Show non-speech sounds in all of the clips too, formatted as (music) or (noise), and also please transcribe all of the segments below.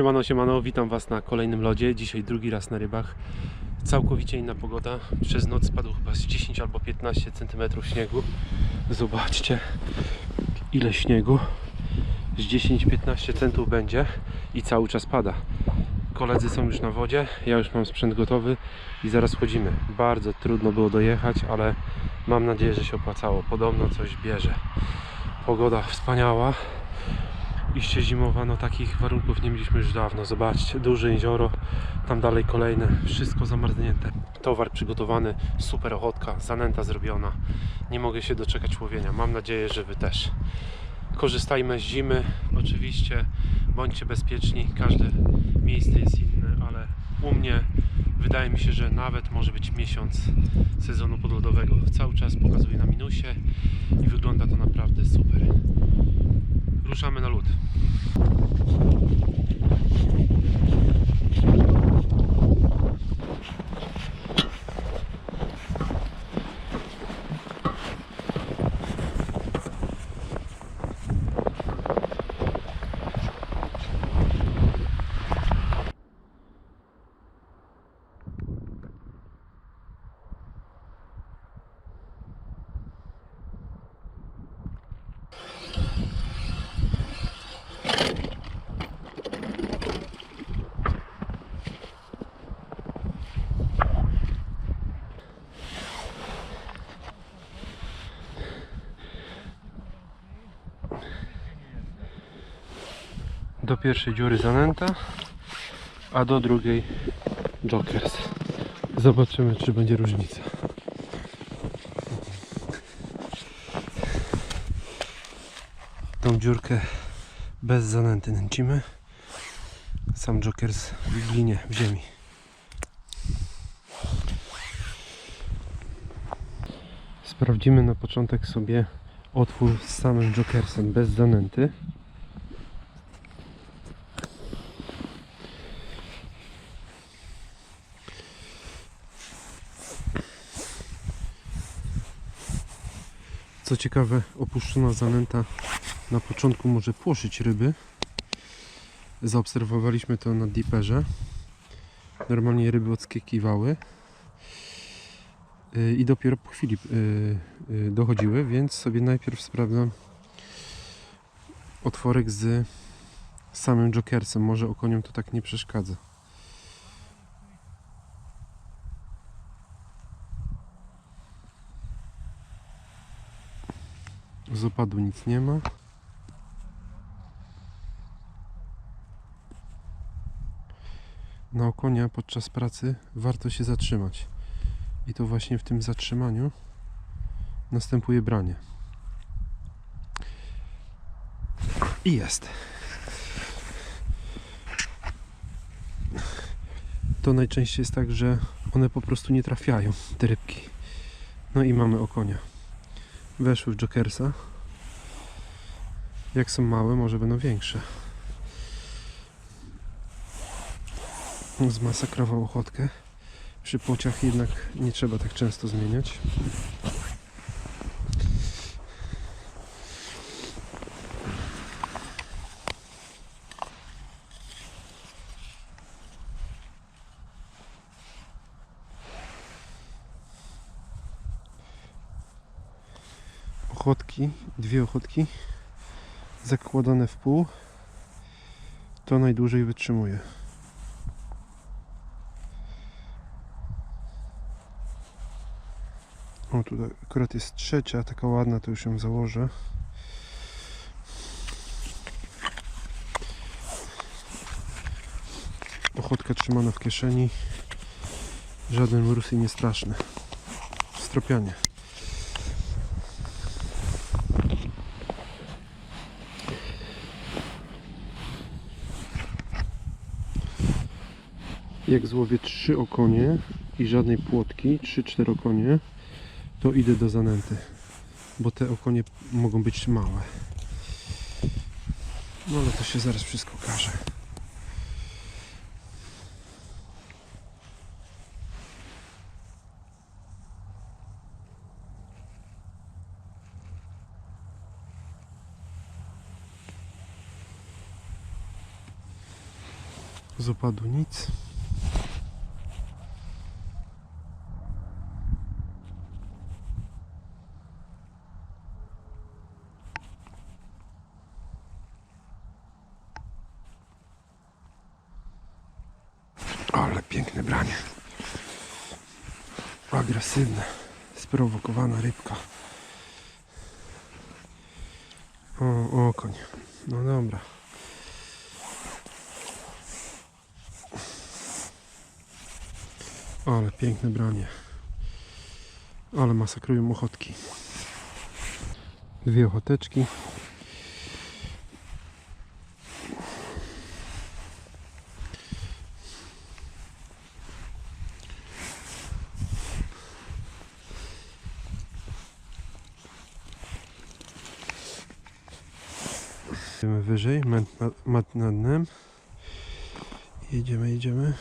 Siemano, siemano, witam Was na kolejnym lodzie. Dzisiaj drugi raz na rybach. Całkowicie inna pogoda. Przez noc spadło chyba z 10 albo 15 cm śniegu. Zobaczcie, ile śniegu. Z 10-15 centów będzie i cały czas pada. Koledzy są już na wodzie, ja już mam sprzęt gotowy i zaraz wchodzimy. Bardzo trudno było dojechać, ale mam nadzieję, że się opłacało. Podobno coś bierze. Pogoda wspaniała. Iście zimowa, no takich warunków nie mieliśmy już dawno. Zobaczcie, duże jezioro, tam dalej kolejne, wszystko zamarznięte. Towar przygotowany, super ochotka, zanęta zrobiona. Nie mogę się doczekać łowienia. Mam nadzieję, że Wy też. Korzystajmy z zimy, oczywiście, bądźcie bezpieczni. Każde miejsce jest inne, ale u mnie wydaje mi się, że nawet może być miesiąc sezonu podlodowego. Cały czas pokazuje na minusie i wygląda to naprawdę super. Ruszamy na lód. Do pierwszej dziury zanęta, a do drugiej jokers. Zobaczymy, czy będzie różnica. Tą dziurkę bez zanęty nęcimy. Sam jokers w glinie, w ziemi. Sprawdzimy na początek sobie otwór z samym jokersem bez zanęty. Co ciekawe, opuszczona zanęta na początku może płoszyć ryby. Zaobserwowaliśmy to na diperze. Normalnie ryby odskakiwały. Yy, I dopiero po chwili yy, yy, dochodziły, więc sobie najpierw sprawdzam otworek z samym jokersem. Może okoniom to tak nie przeszkadza. Z opadu nic nie ma. Na okonia podczas pracy warto się zatrzymać. I to właśnie w tym zatrzymaniu następuje branie. I jest. To najczęściej jest tak, że one po prostu nie trafiają, te rybki. No i mamy okonia weszły w Jokersa. Jak są małe, może będą większe. Zmasakrował ochotkę. Przy płociach jednak nie trzeba tak często zmieniać. Ochotki, dwie ochotki zakładane w pół to najdłużej wytrzymuje. O, tutaj akurat jest trzecia, taka ładna, to już ją założę. Ochotka trzymana w kieszeni. Żaden mróz jej nie straszny. Stropianie. Jak złowię trzy okonie i żadnej płotki, 3-4 okonie, to idę do zanęty, bo te okonie mogą być małe. No ale to się zaraz wszystko okaże. Z opadu nic. Ale piękne branie. Agresywne, sprowokowana rybka. O, okoń. No dobra. Ale piękne branie. Ale masakrują ochotki. Dwie ochoteczki. Jedziemy mat, mat nad dnem. Jedziemy, jedziemy.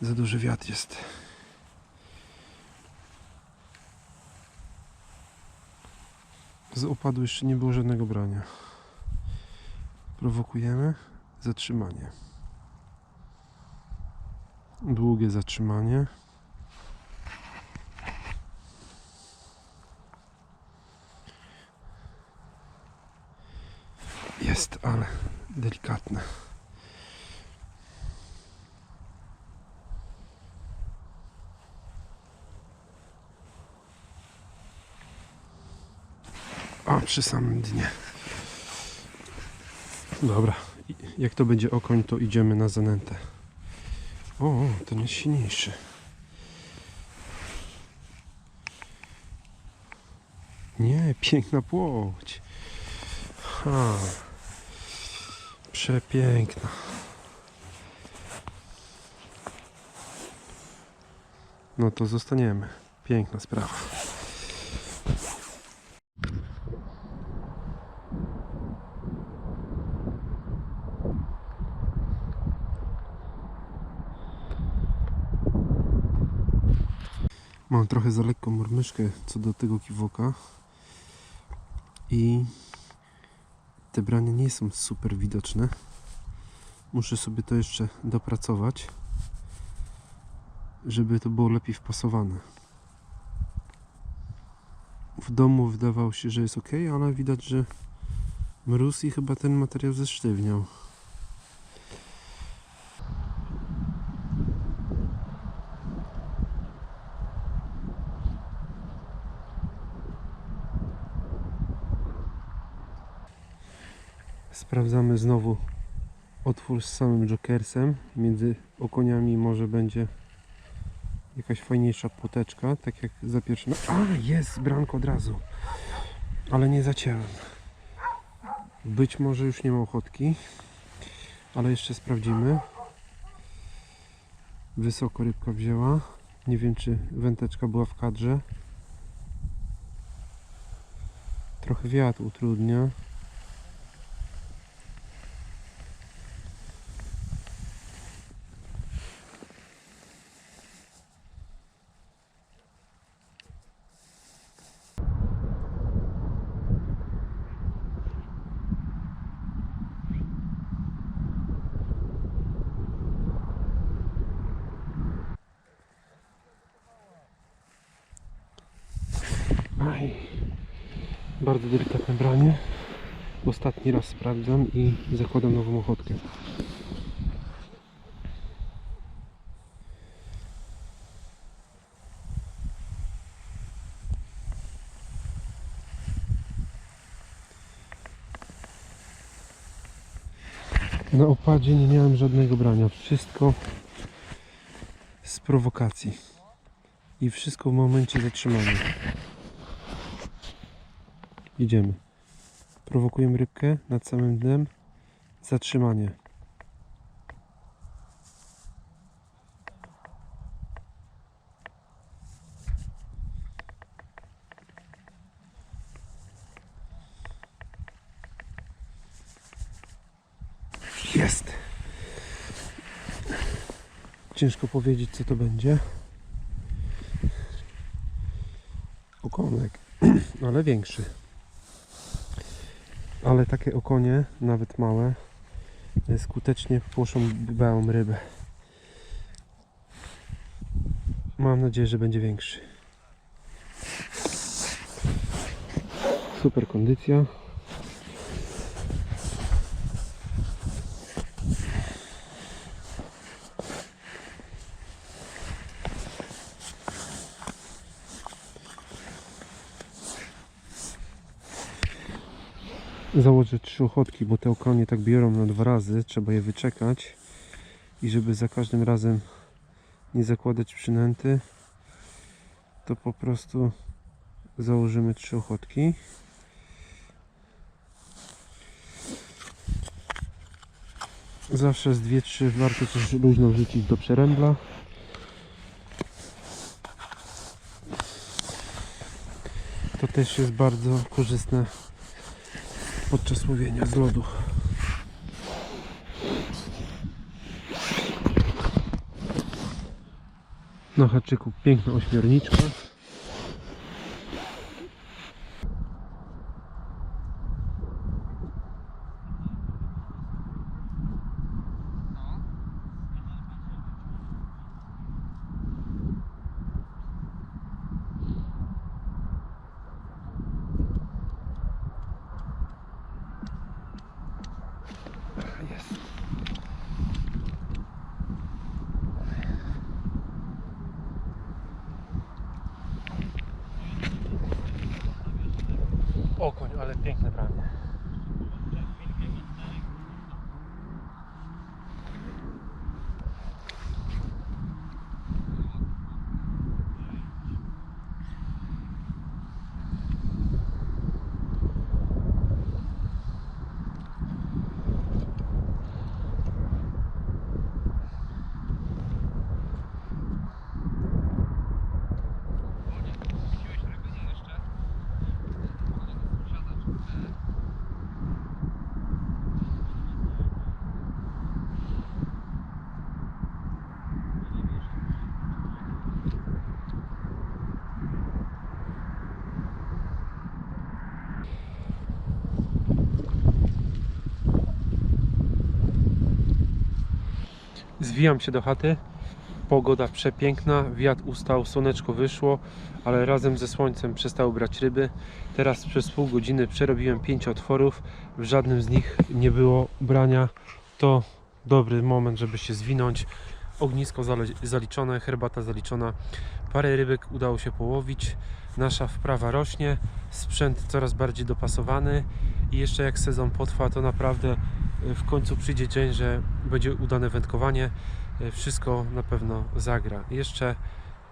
Za duży wiatr jest. Z opadu jeszcze nie było żadnego brania. Prowokujemy zatrzymanie. Długie zatrzymanie. Jest, ale delikatne. A, przy samym dnie. Dobra, jak to będzie okoń, to idziemy na zanętę. O, o, ten jest silniejszy. Nie, piękna płoć. Ha. Przepiękna. No to zostaniemy. Piękna sprawa. Mam trochę za lekką murmyszkę co do tego kiwoka i te brania nie są super widoczne. Muszę sobie to jeszcze dopracować, żeby to było lepiej wpasowane. W domu wydawało się, że jest ok, ale widać, że mróz i chyba ten materiał zesztywniał. Sprawdzamy znowu otwór z samym jokersem. Między okoniami może będzie jakaś fajniejsza płoteczka, tak jak za pierwszym. A, jest branko od razu. Ale nie zacięłem. Być może już nie ma ochotki, ale jeszcze sprawdzimy. Wysoko rybka wzięła. Nie wiem, czy wędeczka była w kadrze. Trochę wiatr utrudnia. Aj, bardzo delikatne branie. Ostatni raz sprawdzam i zakładam nową ochotkę. Na opadzie nie miałem żadnego brania. Wszystko z prowokacji. I wszystko w momencie zatrzymania. Idziemy. Prowokujemy rybkę nad samym dnem. Zatrzymanie. Jest. Ciężko powiedzieć co to będzie. Okonek, (clears throat) ale większy. Ale takie okonie, nawet małe, e, skutecznie płoszą białą rybę. Mam nadzieję, że będzie większy. Super kondycja. Założę trzy ochotki, bo te okonie tak biorą na dwa razy. Trzeba je wyczekać. I żeby za każdym razem nie zakładać przynęty, to po prostu założymy trzy ochotki. Zawsze z dwie, trzy warto coś luźno wrzucić do przerębla. To też jest bardzo korzystne podczas łowienia z lodu. Na haczyku piękna ośmiorniczka. Jest. Okoń, ale piękne branie. Zwijam się do chaty. Pogoda przepiękna, wiatr ustał, słoneczko wyszło, ale razem ze słońcem przestały brać ryby. Teraz przez pół godziny przerobiłem pięć otworów. W żadnym z nich nie było brania. To dobry moment, żeby się zwinąć. Ognisko zaliczone, herbata zaliczona. Parę rybek udało się połowić. Nasza wprawa rośnie, sprzęt coraz bardziej dopasowany i jeszcze jak sezon potrwa, to naprawdę w końcu przyjdzie dzień, że będzie udane wędkowanie. E, Wszystko na pewno zagra. Jeszcze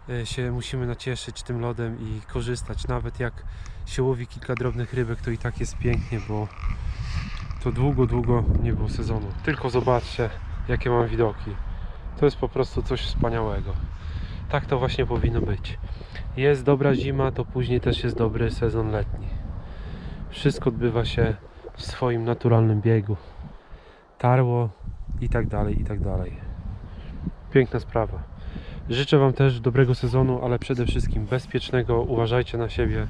e, się musimy nacieszyć tym lodem i korzystać. Nawet jak się łowi kilka drobnych rybek, to i tak jest pięknie, bo to długo, długo nie było sezonu. Tylko zobaczcie, jakie mam widoki. To jest po prostu coś wspaniałego. Tak to właśnie powinno być. Jest dobra zima, to później też jest dobry sezon letni. Wszystko odbywa się w swoim naturalnym biegu. Tarło i tak dalej, i tak dalej. Piękna sprawa. Życzę Wam też dobrego sezonu, ale przede wszystkim bezpiecznego. Uważajcie na siebie,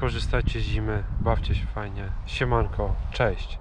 korzystajcie z zimy, bawcie się fajnie. Siemanko, cześć.